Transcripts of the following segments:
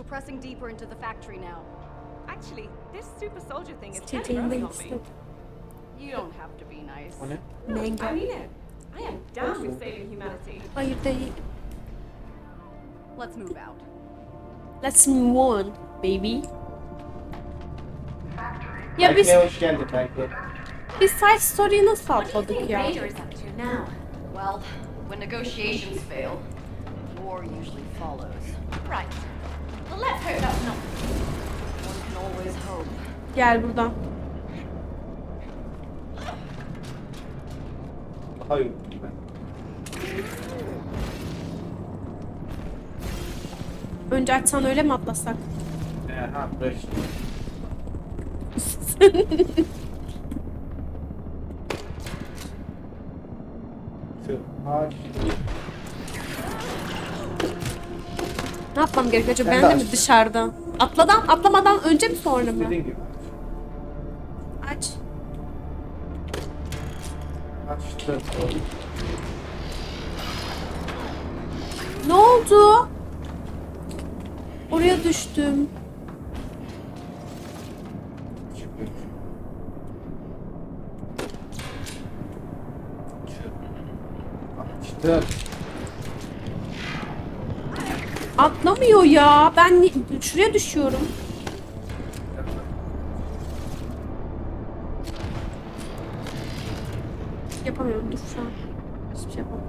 We're pressing deeper into the factory now. Actually, this super soldier thing is kind of Çiçeğini growing on me. You don't have to be nice. O ne? Mango. I mean it. I am down with saving humanity. Hayır değil. Let's move out. Let's move on baby. Ya biz, Belki hoş geldin belki. biz side story'yi nasıl atladık ya? Vader is up to now. Well, when negotiations fail, war usually follows. Right. Gel buradan. Ben. Önce açsan öyle mi atlasak? Ee, ha işte. Şu Ne yapmam gerekiyor acaba? Ben de mi aç. dışarıdan? Atladan, atlamadan önce mi sonra mı? Dediğin gibi. Aç. Açtı. Ne oldu? Oraya düştüm. Açtı. Atlamıyor ya. Ben şuraya düşüyorum. Yapamıyorum dur şu an. Hiçbir şey yapamam.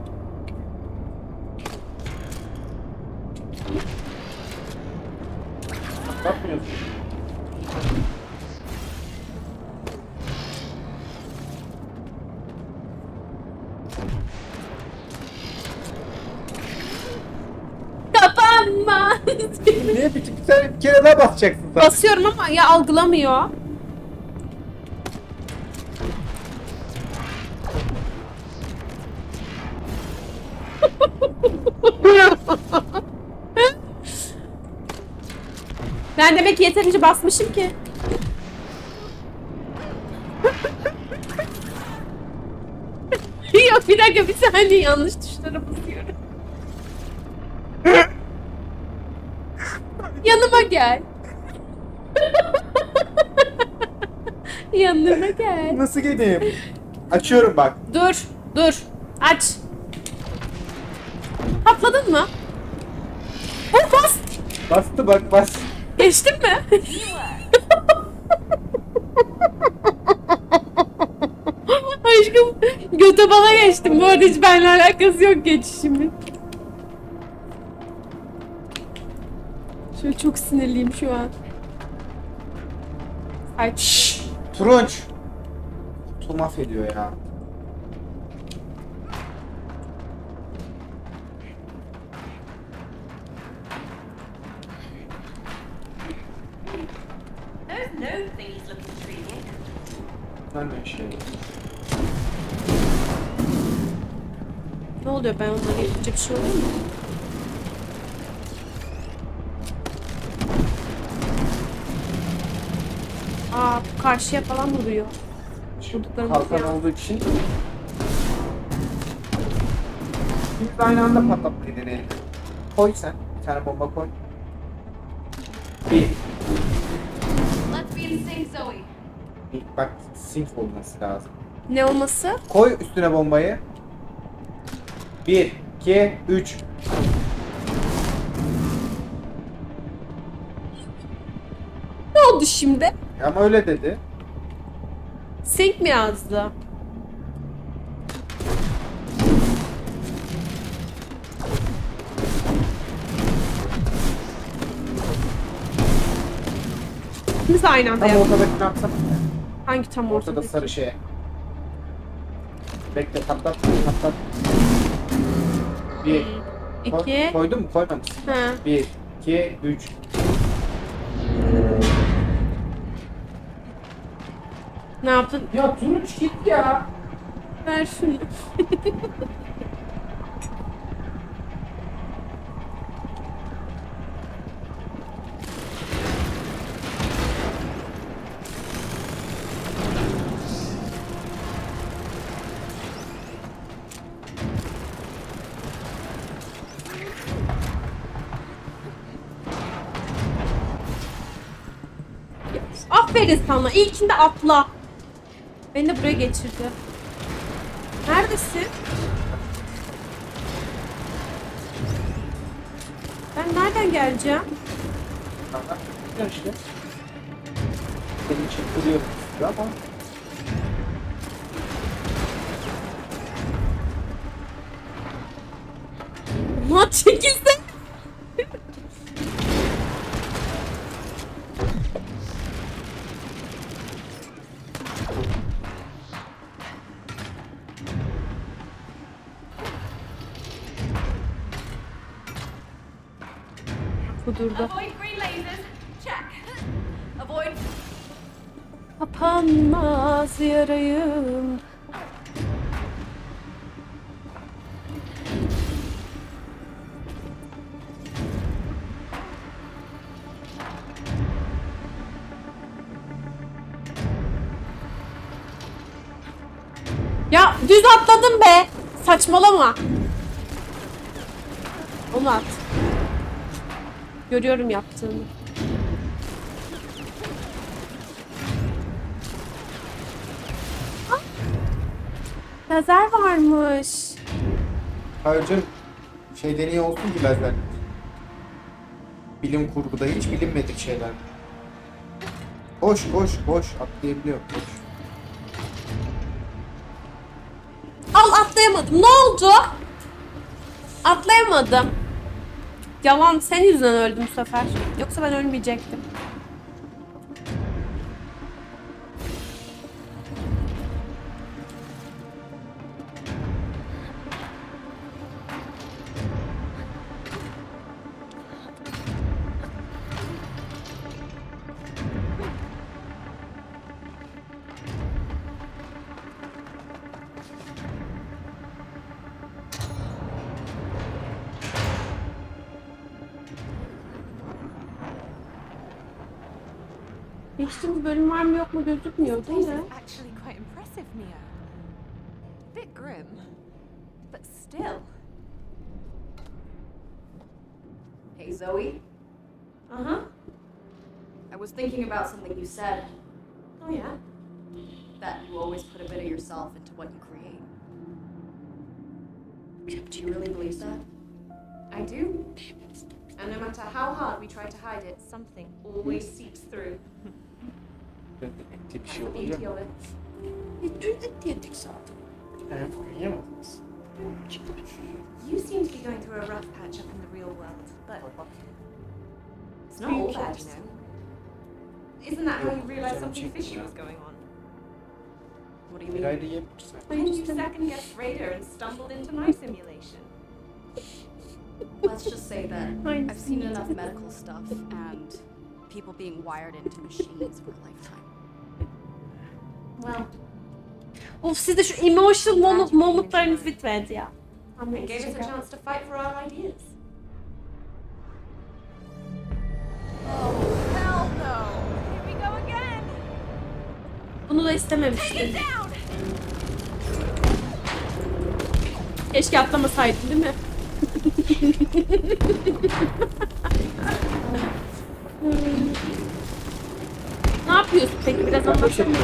Bakmıyorsun. Niye bir sen bir kere daha basacaksın sen? Basıyorum ama ya algılamıyor. ben demek ki yeterince basmışım ki. Yok bir dakika bir saniye yanlış tuşlara basıyorum. Yanıma gel. Yanıma gel. Nasıl geleyim? Açıyorum bak. Dur, dur. Aç. Atladın mı? Oh, bas. Bastı bak bas. Geçtin mi? Aşkım göte bana geçtim. Bu arada hiç benimle alakası yok geçişimin. Çok sinirliyim şu an. Ay, şşş. Turunç. Kutu mahvediyor ya. De şey. Ne oluyor ben onları yapınca bir şey oluyor mu? Aa bu karşıya falan vuruyor. Vurduklarımız Kalkan olduğu için. Biz aynı anda patlatmayı deneyelim. Koy sen. Bir tane bomba koy. Bir. Let's be in sync, Zoe. bir bak sync olması lazım. Ne olması? Koy üstüne bombayı. Bir, iki, üç. Ne oldu şimdi? Ama öyle dedi. Sync mi yazdı? Biz aynı anda Tam yaptık. ortadakini atsana. Hangi tam Ortada ortada? sarı şeye. Bekle patlat, patlat. Bir. Koy- İki. koydun mu? Koymamışsın. Ha. Bir, iki, üç. Ne yaptın? Ya Tunç git ya. Ver şunu. Aferin sana. İlkinde atla. Beni de buraya geçirdi. Neredesin? Ben nereden geleceğim? Ya işte. Senin için kırıyorum ama Lan çekilsin. Avoid. Kapanmaz yarayım. Ya düz atladım be. Saçmalama. Onu at. Görüyorum yaptığını. Lazer varmış. Ayrıca şeyde niye olsun ki lazer? Bilim kurguda hiç bilinmedik şeyler. Boş boş boş atlayabiliyor. Boş. Al atlayamadım. Ne oldu? Atlayamadım. Yalan senin yüzünden öldüm bu sefer. Yoksa ben ölmeyecektim. Geçtiğimiz bölüm var mı yok mu gözükmüyor değil mi? actually quite impressive, Neo. Bit grim, but still. Hey, Zoe. Uh huh. I was thinking about something you said Oh yeah. that you always put a bit of yourself into what you create. Do you really believe that? I do. And no matter how hard we try to hide it, something always seeps through. Etti bir That's şey the olunca. beauty of it. Hem uyuyamadınız. You seem to be going through a rough patch up in the real world, but it's not all bad, you know. Isn't that how you realized something fishy was going on? What do you mean? ayrı yiyebilirsin. When you second guessed Raider and stumbled into my simulation. Let's just say that I've seen enough medical stuff and people being wired into machines for a lifetime. Well, Of size şu emotional moment, momentlarınız bitmedi ya. Gave us a şaka. chance to fight for our ideas. Oh, hell no! Here we go again. Bunu da istememiştim. Keşke atlamasaydın değil mi? ne yapıyorsun ettim.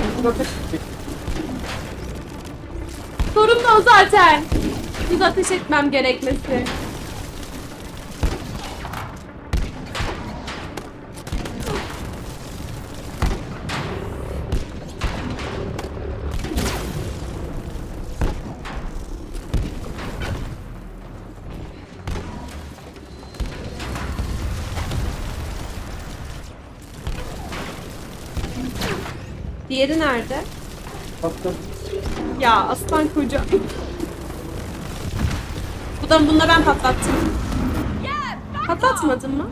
Sorun da o zaten. Biz ateş etmem gerekmesi. Diğeri nerede? Baktım. Ya aslan koca. Bu da bununla ben patlattım. Patlatmadın mı?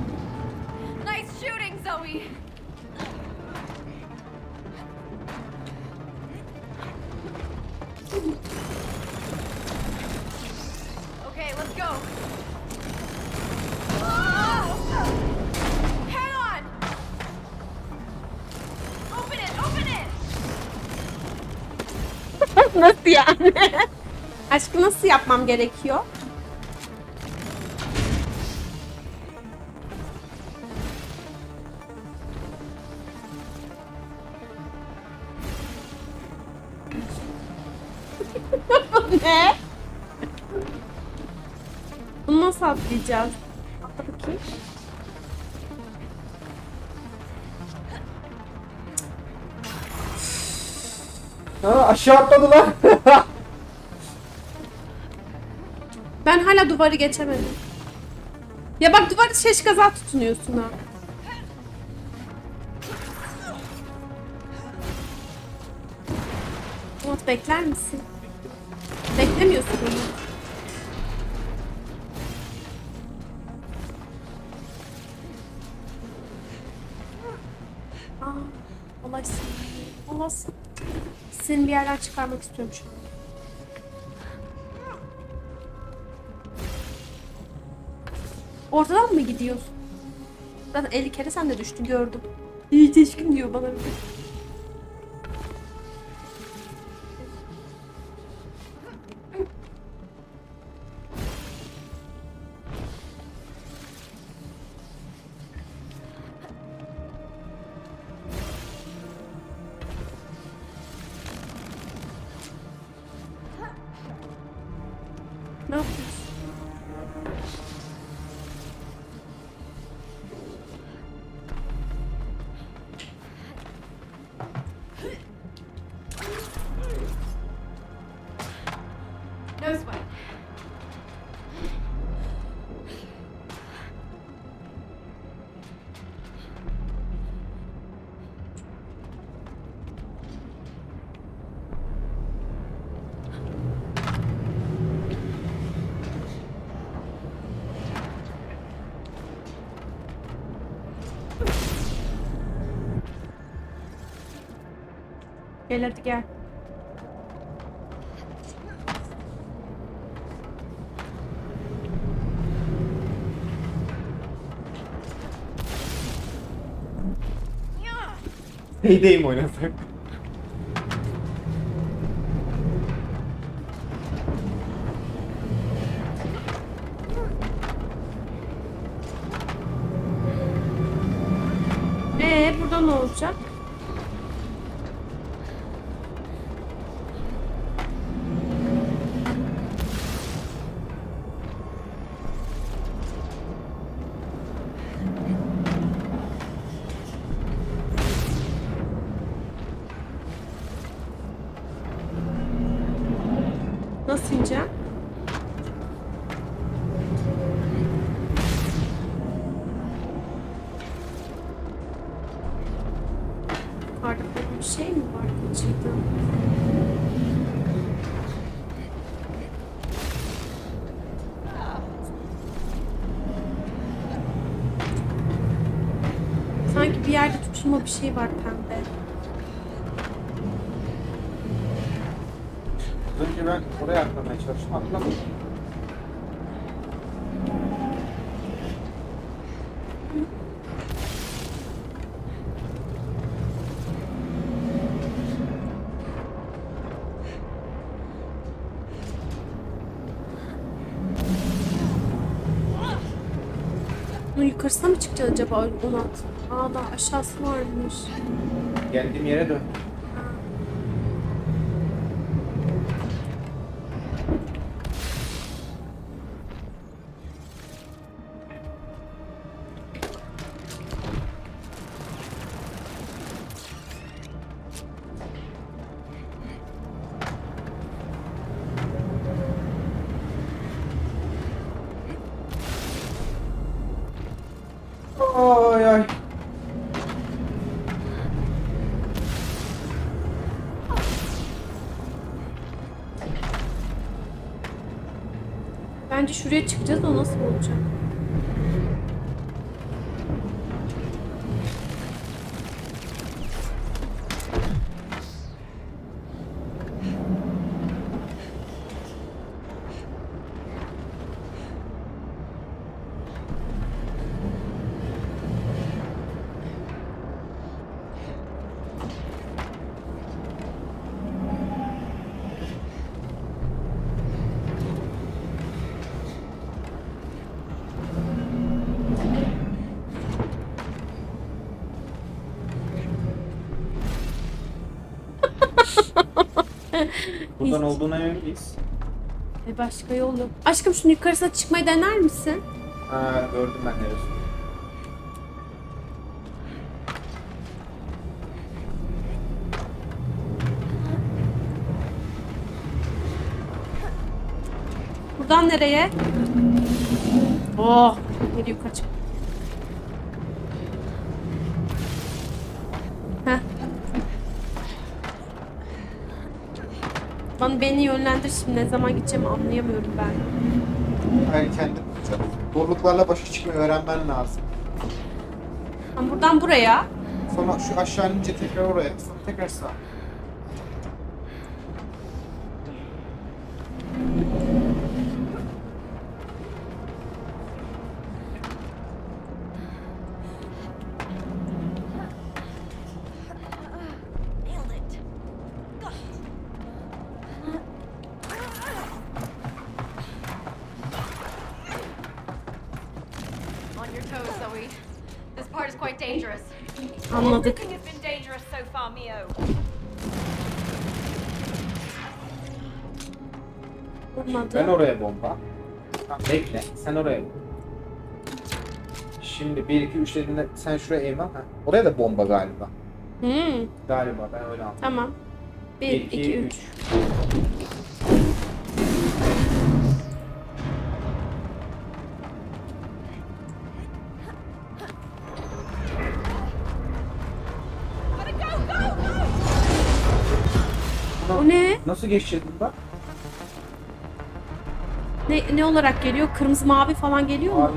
Nice shooting, Zoe. yani. Aşkı nasıl yapmam gerekiyor? ne? Bunu nasıl atlayacağız? Atla aşağı atladı lan. Ben hala duvarı geçemedim. Ya bak duvarı şeş kaza tutunuyorsun ha. Umut bekler misin? Beklemiyorsun Umut. Aa, Allah seni. Seni bir yerden çıkarmak istiyorum şu an. Ortadan mı gidiyorsun? Zaten 50 kere sen de düştün gördüm. İyi teşkin diyor bana bir de. No Gel hadi gel. Oynasak. Yerde tutulma bir şey var pembe. Önce ben oraya atlamaya çalıştım. Atlamadım. Çıkacağız acaba Onat? Aa daha aşağısı varmış. Geldiğim yere dön. Bence şuraya çıkacağız o nasıl olacak? Buradan Hiç. olduğuna emin miyiz? E başka yol yok. Aşkım şunun yukarısına çıkmayı dener misin? Ha gördüm ben neresi. Buradan nereye? Oh, nereye yukarı Beni yönlendir şimdi ne zaman gideceğimi anlayamıyorum ben. Hayır kendin bulacaksın. Zorluklarla başa çıkmayı öğrenmen lazım. Ben buradan buraya. Sonra şu aşağı inince tekrar oraya. Sonra tekrar sağa. Şimdi 1 2 3 dediğinde sen şuraya eğim al. Ha. Oraya da bomba galiba. Hmm, Galiba ben öyle anladım. tamam. 1, 2, 3. O ne? Nasıl geçeceğiz burada? Ne, ne olarak geliyor? Kırmızı mavi falan geliyor mu? Abi.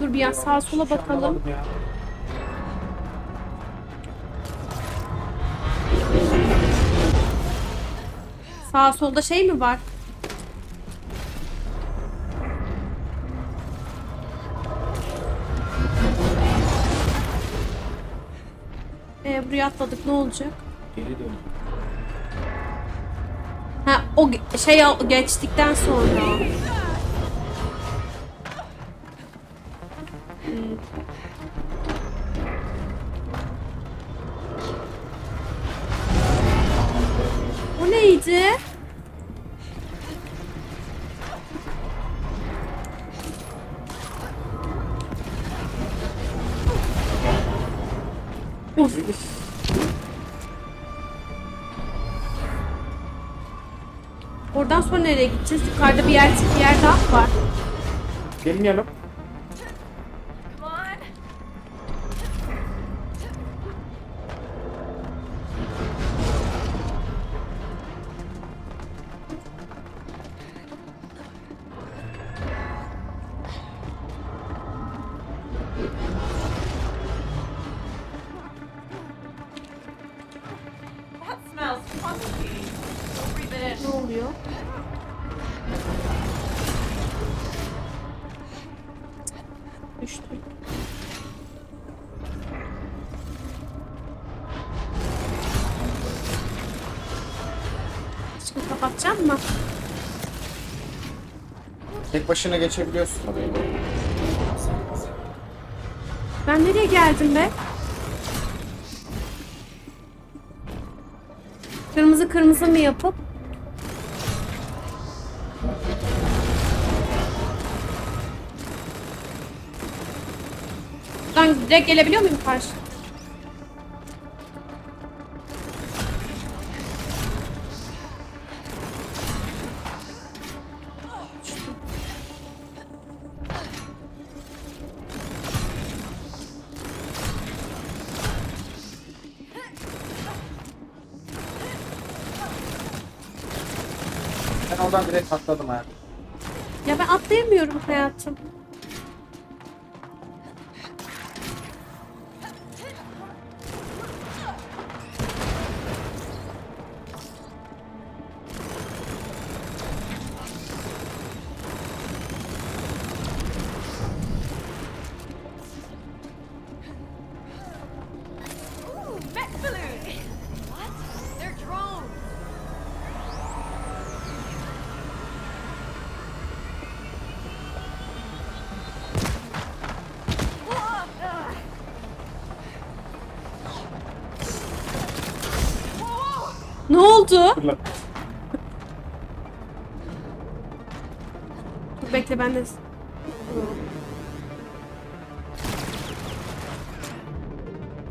Dur bir ya sağa sola bakalım. Sağa solda şey mi var? Ee, buraya atladık ne olacak? Geri dön. O şey geçtikten sonra. Hmm. O neydi? Sonra nereye gideceğiz? Yukarıda bir yer, bir yer daha var. Gelmeyelim. That smells funky. Ne oluyor? Düştü. Şimdi kapatacağım mı? Tek başına geçebiliyorsun. Ben nereye geldim be? Kırmızı mı yapıp? Buradan direkt gelebiliyor muyum karşı? Oradan direkt atladım hayatım. Ya ben atlayamıyorum hayatım. Oldu? Fırlat. Dur bekle ben de...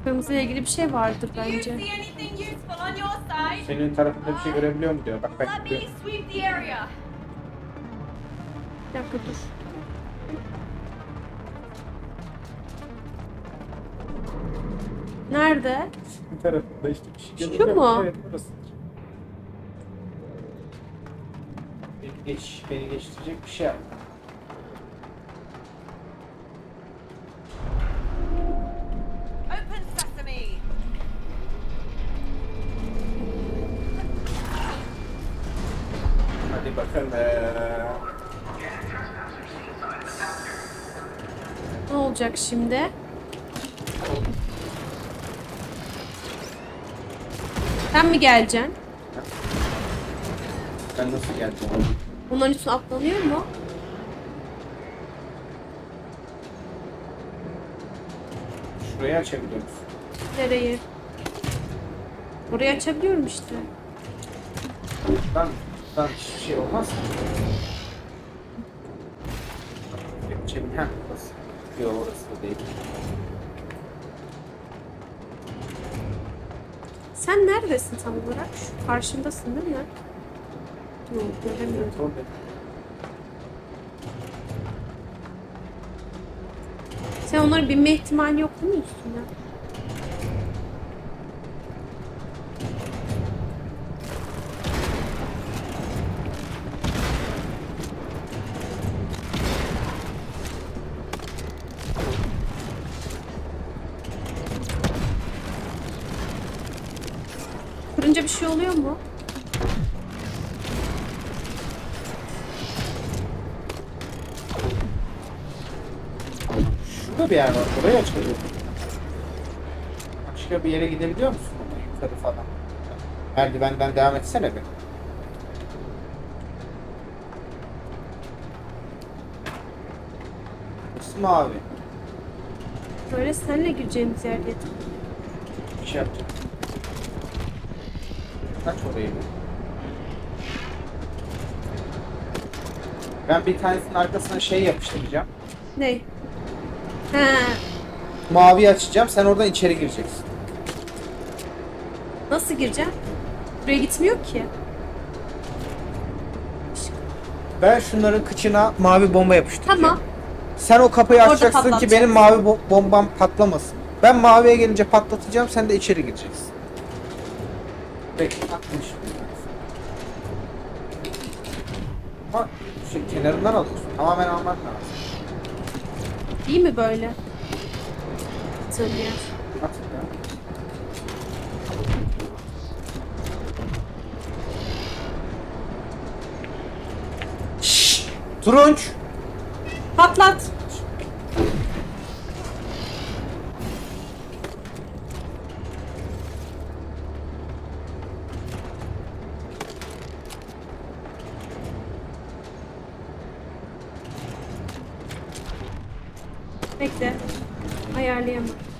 Kırmızı ile ilgili bir şey vardır bence. Senin tarafında bir şey görebiliyor mu diyor. Bak the area. Bir dakika dur. Nerede? Senin tarafında işte bir şey Şu mu? Evet burası. Beni, geç, beni geçtirecek bir şey yap. Open sesame. Hadi bakalım. Ee, Ne olacak şimdi? Sen mi geleceksin? ben nasıl geleceğim? Bunların üstüne atlanıyor mu? Şurayı açabiliyor musun? Nereyi? Orayı açabiliyorum işte. Buradan, buradan hiçbir şey olmaz? Geçelim. Heh, burası. Yok orası da değil. Sen neredesin tam olarak? Şu karşımdasın değil mi? Yok göremiyorum. Sen onların binme ihtimali yok değil mi üstüne? Kırınca bir şey oluyor mu? Şurada bir yer var. Açabiliyor musun? Başka bir yere gidebiliyor musun? Yukarı falan. Merdivenden devam etsene bir. Burası mavi. Böyle seninle gireceğimiz yer dedim. Bir şey yapacağım. Aç orayı. Ben bir tanesinin arkasına şey yapıştıracağım. Ne? He. Mavi açacağım. Sen oradan içeri gireceksin. Nasıl gireceğim? Buraya gitmiyor ki. Ben şunların kıçına mavi bomba yapıştıracağım. Tamam. Sen o kapıyı Orada açacaksın ki benim mavi bo- bombam patlamasın. Ben maviye gelince patlatacağım, sen de içeri gireceksin. Bekle, atmış. Ama şey, kenarından alıyorsun. Tamamen alman lazım. İyi mi böyle? At ya. Şşş! Turunç! Patlat. Bekle. Ayarlayamam.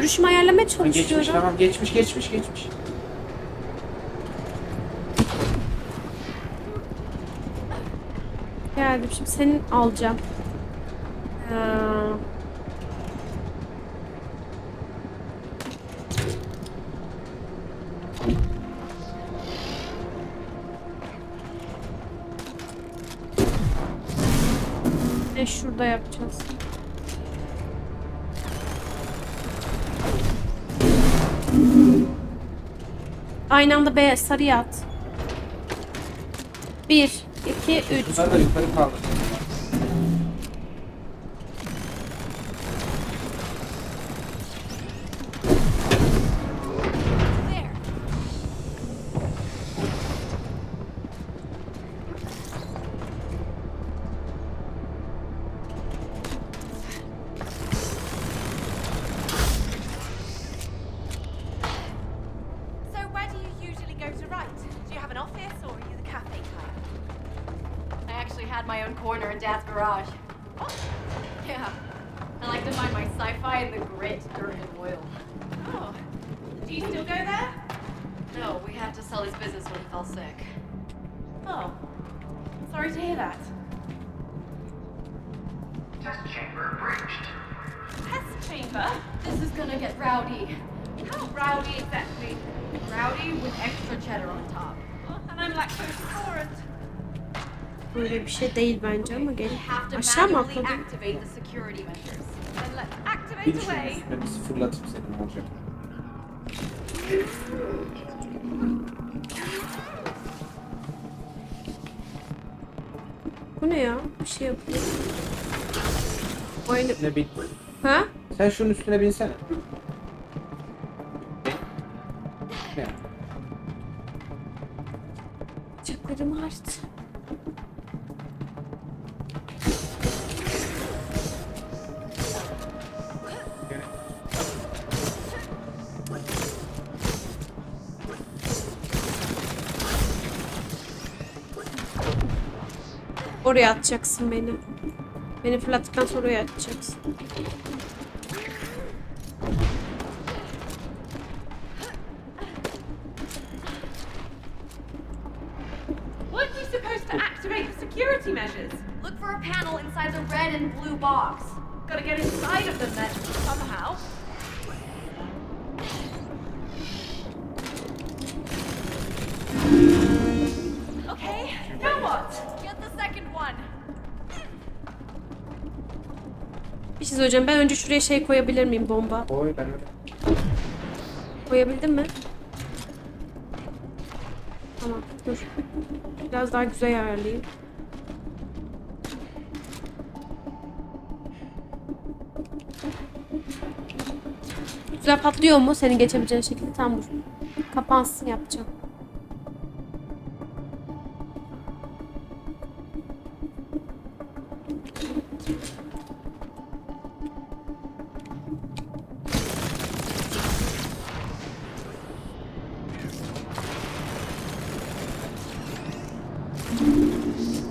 Görüşümü ayarlamaya çalışıyorum. Geçmiş tamam, geçmiş, geçmiş, geçmiş. Geldim şimdi senin alacağım. Ee, Ne şurada yapacağız. Aynı anda beyaz sarıya at. Bir, iki, üç. Bunları da yukarı kaldır. My own corner in Dad's garage. Yeah. I like to find my sci-fi in the grit, dirt, and oil. Oh. Do you still go there? No, we had to sell his business when he fell sick. Oh. Sorry to hear that. Test chamber breached. Test chamber? This is gonna get rowdy. How rowdy exactly? Rowdy with extra cheddar on top. Oh, and I'm lactose intolerant. Böyle bir şey değil bence ama gel. Aşağı mı let's Bir activate düşün away. üstüne biz fırlatıp senin olacak. Bu ne ya? Bir şey yapıyor. Oyunu... Üstüne bin. Ha? Sen şunun üstüne binsene. Ne? Bacaklarım ağrıdı. Oraya atacaksın beni. Beni fırlattıktan sonra oraya atacaksın. Weren't supposed to activate the security measures? Look for a panel inside the red and blue box. Gotta get inside of them then, 8 hocam. Ben önce şuraya şey koyabilir miyim bomba? Oy ben Koyabildin mi? Tamam dur. Biraz daha güzel ayarlayayım. Güzel patlıyor mu? Senin geçebileceğin şekilde tam vur. Kapansın yapacağım.